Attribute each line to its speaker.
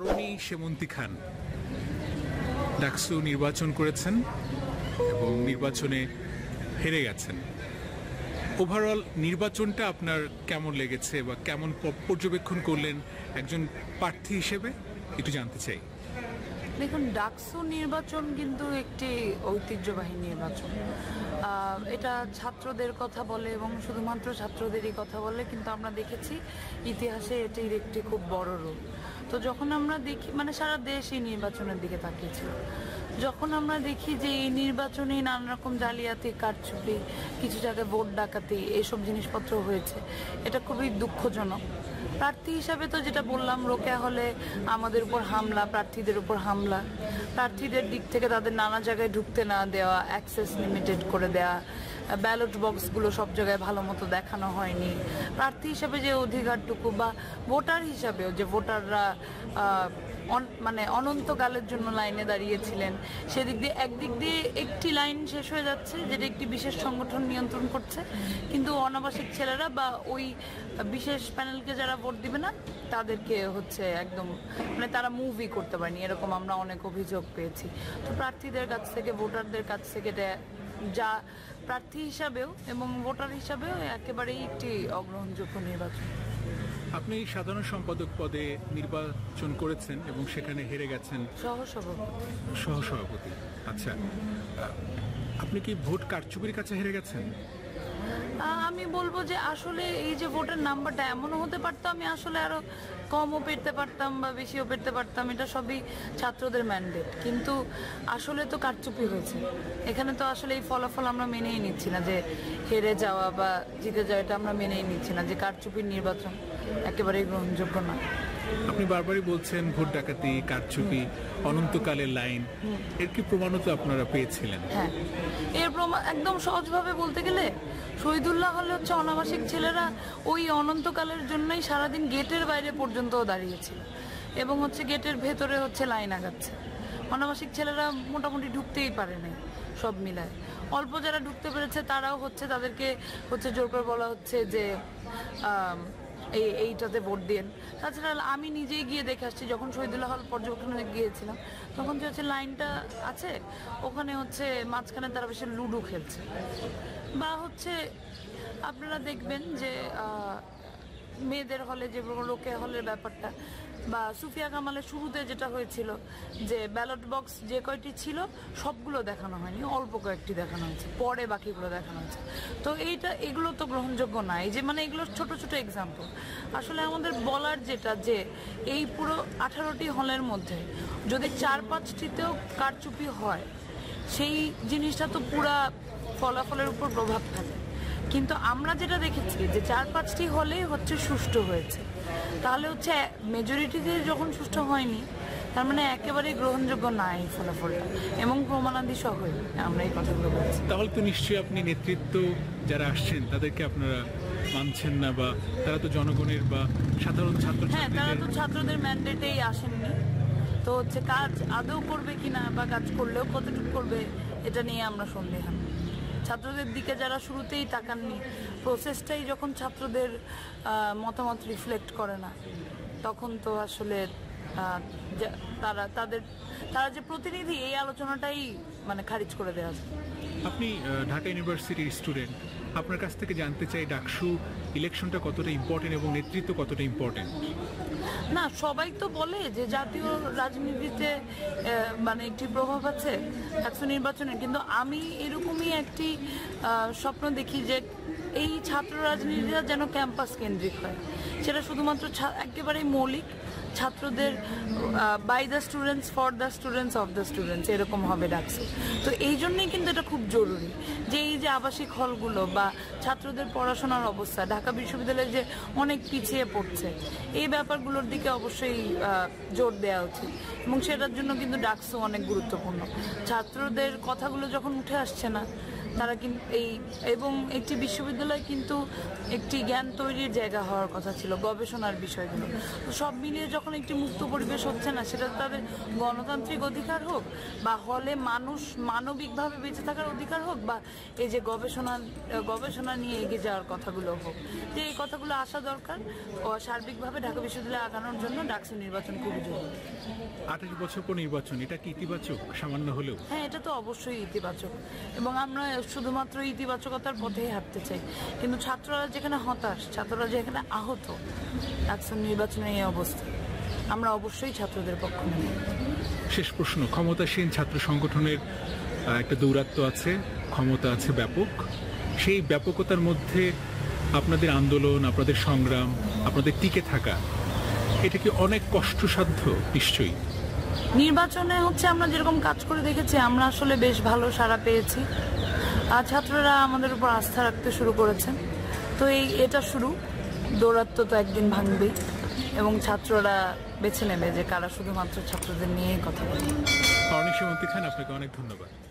Speaker 1: তরণী সেমন্তী খান। ডাকসু নির্বাচন করেছেন এবং নির্বাচনে হেরে গেছেন। ওভারঅল নির্বাচনটা আপনার কেমন লেগেছে বা কেমন পর্যবেক্ষণ করলেন একজন প্রার্থী হিসেবে? একটু জানতে চাই।
Speaker 2: দেখুন, ডাকসু নির্বাচন কিন্তু একটি ঐতিহ্যবাহী নির্বাচন। এটা ছাত্রদের কথা বলে এবং শুধুমাত্র ছাত্রদেরই কথা বলে, কিন্তু আমরা দেখেছি ইতিহাসে এটির একটি খুব বড় রূপ। তো যখন আমরা দেখি মানে সারা দেশ এই নির্বাচনের দিকে তাকিয়েছিল যখন আমরা দেখি যে এই নির্বাচনে নানা রকম জালিয়াতি, কারচুপি, কিছু জায়গায় ভোট ডাকাতি, এসব জিনিসপত্র হয়েছে, এটা খুবই দুঃখজনক। প্রার্থী হিসাবে তো যেটা বললাম, রোকেয়া হলে আমাদের উপর হামলা, প্রার্থীদের উপর হামলা। প্রার্থীদের দিক থেকে তাদের নানা জায়গায় ঢুকতে না দেওয়া অ্যাক্সেস লিমিটেড করে দেওয়া ব্যালট বক্সগুলো সব জায়গায় ভালো মতো দেখানো হয়নি। প্রার্থী হিসাবে যে অধিকারটুকু বা ভোটার হিসাবেও যে ভোটাররা মানে অনন্তকালের জন্য লাইনে দাঁড়িয়েছিলেন। সেদিক দিয়ে, একদিক দিয়ে একটি লাইন শেষ হয়ে যাচ্ছে, যেটা একটি বিশেষ সংগঠন নিয়ন্ত্রণ করছে। কিন্তু অনাবাসিক ছেলেরা বা ওই বিশেষ প্যানেলকে যারা ভোট দিবে না, তাদেরকে হচ্ছে একদম মানে তারা মুভি করতে পারেনি। এরকম আমরা অনেক অভিযোগ পেয়েছি। তো প্রার্থীদের কাছ থেকে, ভোটারদের কাছ থেকে এটা যা প্রার্থী হিসাবেও এবং ভোটার হিসাবেও একেবারেই একটি অগ্রহণযোগ্য নির্বাচন।
Speaker 1: আপনি সাধারণ সম্পাদক পদে নির্বাচন করেছেন এবং সেখানে হেরে গেছেন।
Speaker 2: সহসভাপতি।
Speaker 1: সহসভাপতি। আচ্ছা আপনি কি ভোট কারচুপির কাছে হেরে গেছেন?
Speaker 2: আমি বলব যে আসলে এই যে ভোটের নাম্বারটা এমনও হতে পারতো, আমি আসলে আরও কমও পেতে পারতাম বা বেশিও পেতে পারতাম। এটা সবই ছাত্রদের ম্যান্ডেট কিন্তু আসলে তো কারচুপি হয়েছে। এখানে তো আসলে এই ফলাফল আমরা মেনেই নিচ্ছি না যে হেরে যাওয়া বা জিতে যাওয়া, এটা আমরা মেনেই নিচ্ছি না যে কারচুপির নির্বাচন একেবারেই গ্রহণযোগ্য না
Speaker 1: আপনি বারবারই বলছেন ভোট ডাকাতি, কারচুপি, অনন্তকালের লাইন। এর কি প্রমাণও তো আপনারা পেয়েছিলেন?
Speaker 2: হ্যাঁ। এর প্রমাণ একদম সহজভাবে বলতে গেলে শহীদুল্লাহ হলে হচ্ছে অনাবাসিক ছেলেরা ওই অনন্তকালের জন্যই সারাদিন গেটের বাইরে পর্যন্ত দাঁড়িয়েছিল এবং হচ্ছে গেটের ভেতরে হচ্ছে লাইন আগাচ্ছে। অনাবাসিক ছেলেরা মোটামুটি ঢুকতেই পারে নাই সব মিলায়। অল্প যারা ঢুকতে পেরেছে তারাও হচ্ছে তাদেরকে হচ্ছে জোর করে বলা হচ্ছে যে এই, এইটাতে ভোট দেন তাছাড়া আমি নিজেই গিয়ে দেখে আসছি, যখন শহীদুল্লাহ হল পর্যবেক্ষণে গিয়েছিলাম, তখন যে হচ্ছে লাইনটা আছে, ওখানে হচ্ছে মাঝখানে তারা বেশি লুডো খেলছে। বা হচ্ছে আপনারা দেখবেন যে মেয়েদের হলে যে লোকে হলের ব্যাপারটা বা সুফিয়া কামালের শুরুতে যেটা হয়েছিল যে ব্যালট বক্স যে কয়টি ছিল, সবগুলো দেখানো হয়নি, অল্প কয়েকটি দেখানো হয়েছে, পরে বাকিগুলো দেখানো হয়েছে। তো এইটা, এগুলো তো গ্রহণযোগ্য না, এই যে মানে এগুলো ছোট ছোট এক্সাম্পল আসলে আমাদের বলার যেটা যে এই পুরো আঠারোটি হলের মধ্যে যদি চার পাঁচটিতেও কারচুপি হয়, সেই জিনিসটা তো পুরা ফলাফলের উপর প্রভাব ফেলে। কিন্তু আমরা যেটা দেখেছি যে চার পাঁচটি হলেই হচ্ছে সুষ্ঠু হয়েছে। তাহলে হচ্ছে মেজরিটিতে যখন সুষ্ঠু হয়নি তার মানে একেবারেই গ্রহণযোগ্য না এই ফলাফলটা। এবং প্রমাণাদি সহই আমরা এই কথাগুলো বলছি।
Speaker 1: তাহলে তো নিশ্চয়ই আপনি নেতৃত্ব যারা আসছেন তাদেরকে আপনারা মানছেন না বা তারা তো জনগণের বা সাধারণ ছাত্র
Speaker 2: হ্যাঁ তারা তো ছাত্রদের ম্যান্ডেটেই আসেননি। তো হচ্ছে কাজ আদৌ করবে কিনা বা কাজ করলেও কতটুকু করবে এটা নিয়ে আমরা সন্দেহান ছাত্রদের দিকে যারা শুরুতেই তাকাননি প্রসেসটাই যখন ছাত্রদের মতামত রিফ্লেক্ট করে না, তখন তো আসলে তারা, তাদের, তারা যে প্রতিনিধি, এই আলোচনাটাই মানে খারিজ করে দেওয়া
Speaker 1: আপনি ঢাকা ইউনিভার্সিটির স্টুডেন্ট, আপনার কাছ থেকে জানতে চাই ডাকসু ইলেকশনটা কতটা ইম্পর্টেন্ট এবং নেতৃত্ব কতটা ইম্পর্টেন্ট
Speaker 2: না, সবাই তো বলে যে জাতীয় রাজনীতিতে মানে একটি প্রভাব আছে, ডাকসু নির্বাচনে কিন্তু আমি এরকমই একটি স্বপ্ন দেখি যে এই ছাত্র রাজনীতিটা যেন ক্যাম্পাস কেন্দ্রিক হয়। সেটা শুধুমাত্র একেবারেই মৌলিক ছাত্রদের by the students for the students of the students এরকম হবে ডাকছে। তো এই জন্যই কিন্তু এটা খুব জরুরি যে এই যে আবাসিক হলগুলো বা ছাত্রদের পড়াশোনার অবস্থা, ঢাকা বিশ্ববিদ্যালয়ে যে অনেক পিছিয়ে পড়ছে, এই ব্যাপারগুলোর দিকে অবশ্যই জোর দেওয়া উচিত। এবং সেটার জন্য কিন্তু ডাকসু অনেক গুরুত্বপূর্ণ। ছাত্রদের কথাগুলো যখন উঠে আসছে না তারা কিন্তু এই এবং একটি বিশ্ববিদ্যালয় কিন্তু একটি জ্ঞান তৈরির জায়গা হওয়ার কথা ছিল গবেষণার বিষয়গুলো। তো সব মিলিয়ে যখন একটি মুক্ত পরিবেশ হচ্ছে না সেটা তাদের গণতান্ত্রিক অধিকার হোক বা হলে মানুষ মানবিকভাবে বেঁচে থাকার অধিকার হোক বা এই যে গবেষণা গবেষণা নিয়ে এগিয়ে যাওয়ার কথাগুলো হোক যে এই কথাগুলো আসা দরকার ও সার্বিকভাবে ঢাকা বিশ্ববিদ্যালয়ে আগানোর জন্য ডাকসু নির্বাচন খুবই জরুরি।
Speaker 1: আঠাশ বছর পর নির্বাচন এটা কি ইতিবাচক? সামান্য হলেও?
Speaker 2: হ্যাঁ এটা তো অবশ্যই ইতিবাচক। এবং আমরা শুধুমাত্র ইতিবাচকতার পথেই হাঁটতে চাই। কিন্তু ছাত্ররা যেখানে হতাশ ছাত্ররা যেখানে আহত ডাকসু নির্বাচনে এই অবস্থা। আমরা অবশ্যই ছাত্রদের পক্ষ নেব
Speaker 1: শেষ প্রশ্ন ক্ষমতাসীন ছাত্র সংগঠনের একটা দৌরাত্ম আছে ক্ষমতা আছে ব্যাপক। সেই ব্যাপকতার মধ্যে আপনাদের আন্দোলন আপনাদের সংগ্রাম আপনাদের টিকে থাকা এটা কি অনেক কষ্টসাধ্য? নিশ্চয়ই।
Speaker 2: নির্বাচনে হচ্ছে আমরা যেরকম কাজ করে দেখেছি আমরা আসলে বেশ ভালো সাড়া পেয়েছি। ছাত্ররা আমাদের উপর আস্থা রাখতে শুরু করেছেন। তো এই, এটা শুরু। দৌরাত্ম তো একদিন ভাঙবেই। এবং ছাত্ররা বেছে নেবে যে কারা শুধুমাত্র ছাত্রদের নিয়েই কথা বলে।
Speaker 1: অনেক সময় খান, আপনাকে অনেক ধন্যবাদ।